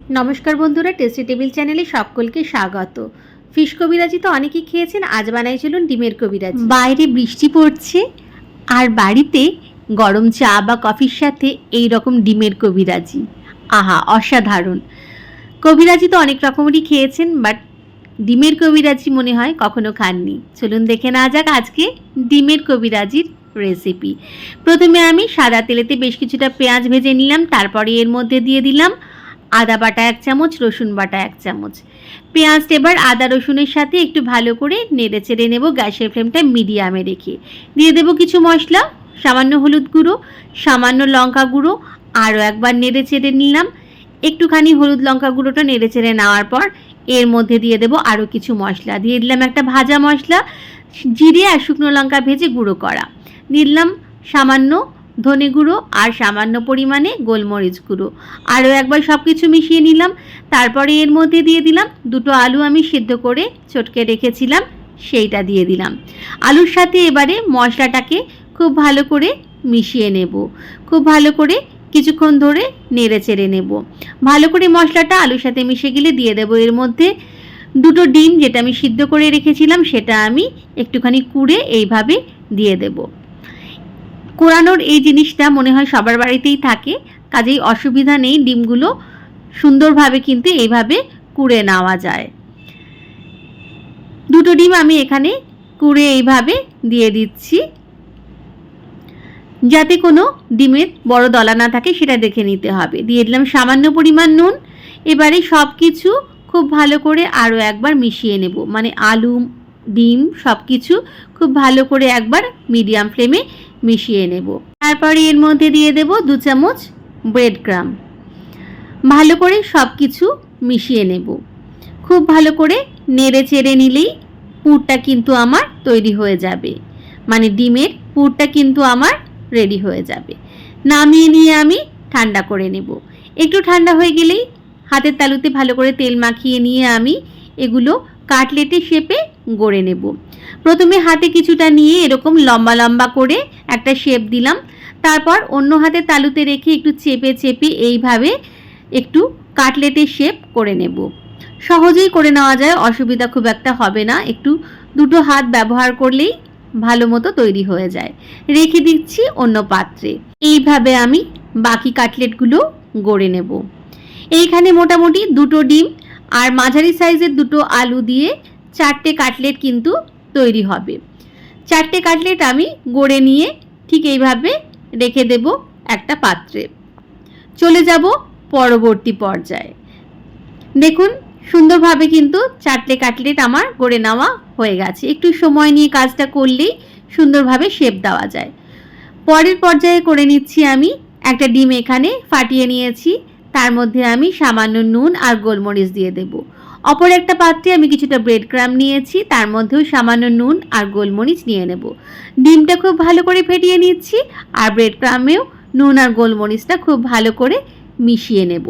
নমস্কার বন্ধুরা tasty table চ্যানেলে সকলকে স্বাগত। ফিশ কবিরাজি তো অনেকেই খেয়েছেন, আজ বানাই চলুন ডিমের কবিরাজি। বাইরে বৃষ্টি পড়ছে, আর বাড়িতে গরম চা বা কফির সাথে এই রকম ডিমের কবিরাজি। আহা, অসাধারণ। কবিরাজি তো অনেক রকমেরই খেয়েছেন বাট ডিমের কবিরাজি মনে হয় কখনো খাননি। চলুন দেখে না যাক আজকে ডিমের কবিরাজির রেসিপি প্রথমে আমি সাদা তেলেতে বেশ কিছুটা পেঁয়াজ ভেজে নিলাম, তারপরে এর মধ্যে দিয়ে দিলাম আদা বাটা এক চামচ, রসুন বাটা এক চামচ। পেঁয়াজটা এবার আদা রসুনের সাথে একটু ভালো করে নেড়ে চেড়ে নেব গ্যাসের ফ্লেমটা মিডিয়ামে রেখে। দিয়ে দেবো কিছু মশলা, সামান্য হলুদ গুঁড়ো, সামান্য লঙ্কা গুঁড়ো, আরও একবার নেড়ে চেড়ে নিলাম। একটুখানি হলুদ লঙ্কা গুঁড়োটা নেড়ে চেড়ে নেওয়ার পর এর মধ্যে দিয়ে দেবো আরও কিছু মশলা। দিয়ে দিলাম একটা ভাজা মশলা, জিরে আর শুকনো লঙ্কা ভেজে গুঁড়ো করা। দিয়ে দিলাম সামান্য ধনে গুঁড়ো আর সামান্য পরিমাণে গোলমরিচ গুঁড়ো। আরও একবার সব কিছু মিশিয়ে নিলাম। তারপরে এর মধ্যে দিয়ে দিলাম দুটো আলু আমি সিদ্ধ করে চটকে রেখেছিলাম, সেইটা দিয়ে দিলাম। আলুর সাথে এবারে মশলাটাকে খুব ভালো করে মিশিয়ে নেব। খুব ভালো করে কিছুক্ষণ ধরে নেড়ে চেড়ে নেব। ভালো করে মশলাটা আলুর সাথে মিশে গেলে দিয়ে দেবো এর মধ্যে দুটো ডিম যেটা আমি সিদ্ধ করে রেখেছিলাম, সেটা আমি একটুখানি কুড়ে এইভাবে দিয়ে দেবো। কোরানোর এই জিনিসটা মনে হয় সবার বাড়িতেই থাকে। কাজেই অসুবিধা নেই, ডিমগুলো সুন্দরভাবে কিন্তু এইভাবে কুড়ে নেওয়া যায়। দুটো ডিম আমি এখানে কুড়ে এইভাবে দিয়ে দিচ্ছি। যাতে কোনো ডিমের বড় দলা না থাকে, সেটা দেখে নিতে হবে। দিয়ে দিলাম সামান্য পরিমাণ নুন। এবারে সব কিছু খুব ভালো করে আরও একবার মিশিয়ে নেব। মানে আলু, ডিম সব কিছু খুব ভালো করে একবার মিডিয়াম ফ্লেমে মিশিয়ে নেব। তারপরে এর মধ্যে দিয়ে দেব দু চামচ ব্রেড ক্রাম ভালো করে সব কিছু মিশিয়ে নেব। খুব ভালো করে নেড়ে চেড়ে নিলেই পুরটা কিন্তু আমার তৈরি হয়ে যাবে। মানে ডিমের পুরটা কিন্তু আমার রেডি হয়ে যাবে। নামিয়ে নিয়ে আমি ঠান্ডা করে নেব। একটু ঠান্ডা হয়ে গেলেই হাতের তালুতে ভালো করে তেল মাখিয়ে নিয়ে আমি এগুলো কাটলেটে শেপে গড়ে নেব। প্রথমে হাতে কিছুটা নিয়ে এরকম লম্বা লম্বা করে একটা শেপ দিলাম। তারপর অন্য হাতে তালুতে রেখে একটু চেপে চেপে এইভাবে একটু কাটলেটের শেপ করে নেব। সহজেই করে নেওয়া যায়, অসুবিধা খুব একটা হবে না। একটু দুটো হাত ব্যবহার করলেই ভালো মতো তৈরি হয়ে যায়। রেখে দিচ্ছি অন্য পাত্রে। এইভাবে আমি বাকি কাটলেটগুলো গড়ে নেব। এইখানে মোটামুটি দুটো ডিম আর মাঝারি সাইজের দুটো আলু দিয়ে চারটে কাটলেট কিন্তু তৈরি হবে। চারটে কাটলেট আমি গড়ে নিয়ে ঠিক এইভাবে রেখে দেব একটা পাত্রে। চলে যাব পরবর্তী পর্যায়ে। দেখুন, সুন্দরভাবে কিন্তু চারটে কাটলেট আমার গড়ে নেওয়া হয়ে গেছে। একটু সময় নিয়ে কাজটা করলেই সুন্দরভাবে শেপ দেওয়া যায়। পরের পর্যায়ে করে নিচ্ছি আমি একটা ডিম এখানে ফাটিয়ে নিয়েছি। তার মধ্যে আমি সামান্য নুন আর গোলমরিচ দিয়ে দেব। অপর একটা পাত্রে আমি কিছুটা ব্রেড ক্রাম নিয়েছি, তার মধ্যেও সামান্য নুন আর গোলমরিচ নিয়ে নেব। ডিমটা খুব ভালো করে ফেটিয়ে নিচ্ছি আর ব্রেড ক্রামেও নুন আর গোলমরিচটা খুব ভালো করে মিশিয়ে নেব।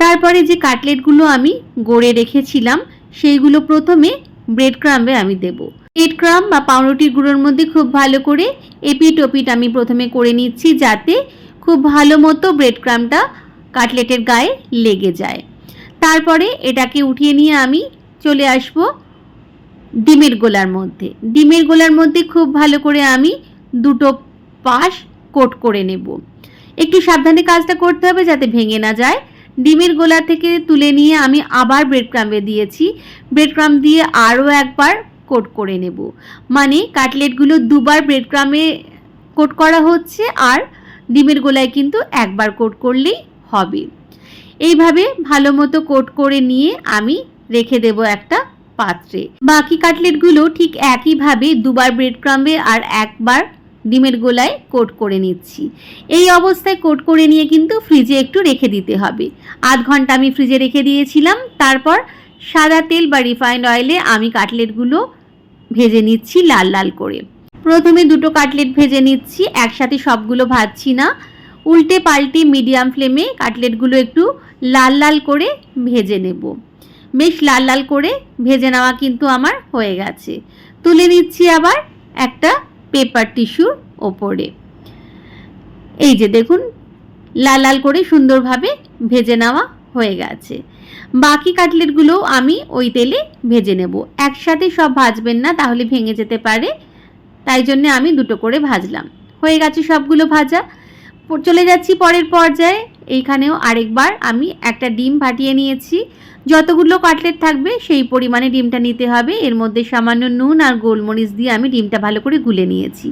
তারপরে যে কাটলেটগুলো আমি গড়ে রেখেছিলাম, সেইগুলো প্রথমে ব্রেড ক্রামে আমি দেব। ব্রেড ক্রাম বা পাউরুটির গুঁড়োর মধ্যে খুব ভালো করে এপিট ওপিট আমি প্রথমে করে নিচ্ছি, যাতে খুব ভালো মতো ব্রেড ক্রামটা কাটলেটের গায়ে লেগে যায়। তারপরে এটাকে উঠিয়ে নিয়ে আমি চলে আসব ডিমের গোলার মধ্যে। ডিমের গোলার মধ্যে খুব ভালো করে আমি দুটো পাশ কোট করে নেব। একটু সাবধানে কাজটা করতে হবে যাতে ভেঙে না যায়। ডিমের গোলা থেকে তুলে নিয়ে আমি আবার ব্রেড ক্রাম্বে দিয়েছি। ব্রেড ক্রাম দিয়ে আরও একবার কোট করে নেব। মানে কাটলেটগুলো দুবার ব্রেড ক্রামে কোট করা হচ্ছে আর ডিমের গোলায় কিন্তু একবার কোট করলেই হবে। এইভাবে ভালো মতো কোট করে নিয়ে আমি রেখে দেব একটা পাত্রে। বাকি কাটলেটগুলো ঠিক একইভাবে দুবার ব্রেড ক্রাম্বে আর একবার ডিমের গোলায় কোট করে নিচ্ছি। এই অবস্থায় কোট করে নিয়ে কিন্তু ফ্রিজে একটু রেখে দিতে হবে। আধ ঘণ্টা আমি ফ্রিজে রেখে দিয়েছিলাম, তারপর সাদা তেল বা রিফাইন্ড অয়েলে আমি কাটলেটগুলো ভেজে নিচ্ছি লাল লাল করে। প্রথমে দুটো কাটলেট ভেজে নিচ্ছি, একসাথে সবগুলো ভাজছি না। উল্টে পাল্টে মিডিয়াম ফ্লেমে কাটলেটগুলো একটু লাল লাল করে ভেজে নেব। বেশ লাল লাল করে ভেজে নেওয়া কিন্তু আমার হয়ে গেছে। তুলে নিচ্ছি আবার একটা পেপার টিস্যুর ওপরে। এই যে দেখুন, লাল লাল করে সুন্দরভাবে ভেজে নেওয়া হয়ে গেছে। বাকি কাটলেটগুলোও আমি ওই তেলে ভেজে নেব। একসাথে সব ভাজবেন না, তাহলে ভেঙে যেতে পারে। তাই জন্য আমি দুটো করে ভাজলাম। হয়ে গেছে সবগুলো ভাজা। চলে যাচ্ছি পরের পর্যায়ে। এইখানেও আরেকবার আমি একটা ডিম ফাটিয়ে নিয়েছি। যতগুলো কাটলেট থাকবে সেই পরিমাণে ডিমটা নিতে হবে। এর মধ্যে সামান্য নুন আর গোলমরিচ দিয়ে আমি ডিমটা ভালো করে গুলে নিয়েছি।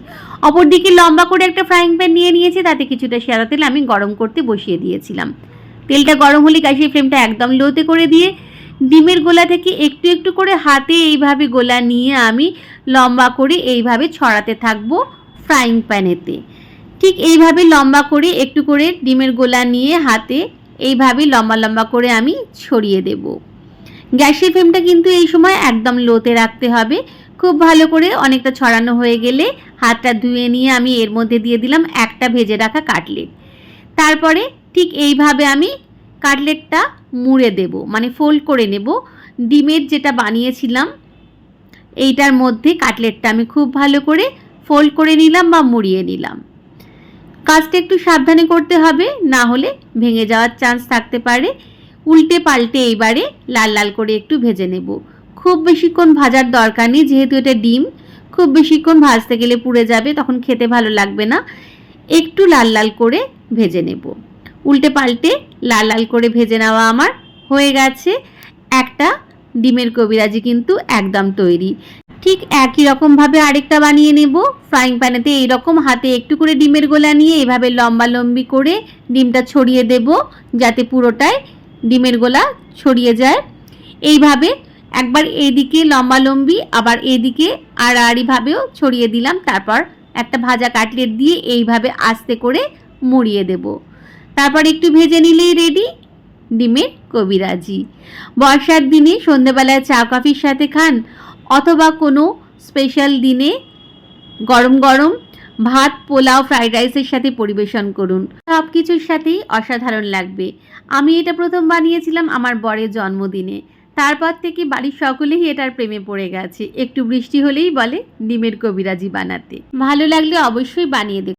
অপরদিকে লম্বা করে একটা ফ্রাইং প্যান নিয়ে নিয়েছি, তাতে কিছুটা সাদা তেল আমি গরম করতে বসিয়ে দিয়েছিলাম। তেলটা গরম হলে গ্যাসের ফ্লেমটা একদম লোতে করে দিয়ে ডিমের গোলা থেকে একটু একটু করে হাতে এইভাবে গোলা নিয়ে আমি লম্বা করে এইভাবে ছড়াতে থাকব ফ্রাইং প্যানেতে। ঠিক এইভাবে লম্বা করে একটু করে ডিমের গোলা নিয়ে হাতে এইভাবে লম্বা লম্বা করে আমি ছড়িয়ে দেব। গ্যাসের ফ্লেমটা কিন্তু এই সময় একদম লোতে রাখতে হবে। খুব ভালো করে অনেকটা ছড়ানো হয়ে গেলে হাতটা ধুয়ে নিয়ে আমি এর মধ্যে দিয়ে দিলাম একটা ভেজে রাখা কাটলেট। তারপরে ঠিক এইভাবে আমি কাটলেটটা মুড়ে দেব মানে ফোল্ড করে নেব। ডিমের যেটা বানিয়েছিলাম, এইটার মধ্যে কাটলেটটা আমি খুব ভালো করে ফোল্ড করে নিলাম বা মুড়িয়ে নিলাম। কাজটা একটু সাবধানে করতে হবে, না হলে ভেঙে যাওয়ার চান্স থাকতে পারে। উল্টে পাল্টে এইবারে লাল লাল করে একটু ভেজে নেব। খুব বেশিক্ষণ ভাজার দরকার নেই, যেহেতু এটা ডিম, খুব বেশিক্ষণ ভাজতে গেলে পুড়ে যাবে, তখন খেতে ভালো লাগবে না। একটু লাল লাল করে ভেজে নেব। উল্টে পাল্টে লাল লাল করে ভেজে নেওয়া আমার হয়ে গেছে। একটা ডিমের কবিরাজি কিন্তু একদম তৈরি। ঠিক একই রকমভাবে আরেকটা বানিয়ে নেব। ফ্রাইং প্যানেতে এইরকম হাতে একটু করে ডিমের গোলা নিয়ে এভাবে লম্বা লম্বি করে ডিমটা ছড়িয়ে দেব, যাতে পুরোটাই ডিমের গোলা ছড়িয়ে যায়। এইভাবে একবার এদিকে লম্বা লম্বি, আবার এদিকে আড়াআড়িভাবেও ছড়িয়ে দিলাম। তারপর একটা ভাজা কাটলেট দিয়ে এইভাবে আস্তে করে মুড়িয়ে দেব। তারপর একটু ভেজে নিলেই রেডি ডিমের কবিরাজি। বর্ষার দিনে সন্ধেবেলায় চা, কফির সাথে খান। অথবা কোনো স্পেশাল দিনে গরম গরম ভাত, পোলাও ফ্রাইড রাইসের সাথে পরিবেশন করুন। সব কিছুর সাথেই অসাধারণ লাগবে। আমি এটা প্রথম বানিয়েছিলাম আমার বরের জন্মদিনে। তারপর থেকে বাড়ির সকলেই এটার প্রেমে পড়ে গেছে। একটু বৃষ্টি হলেই বলে ডিমের কবিরাজি বানাতে। ভালো লাগলে অবশ্যই বানিয়ে দেখ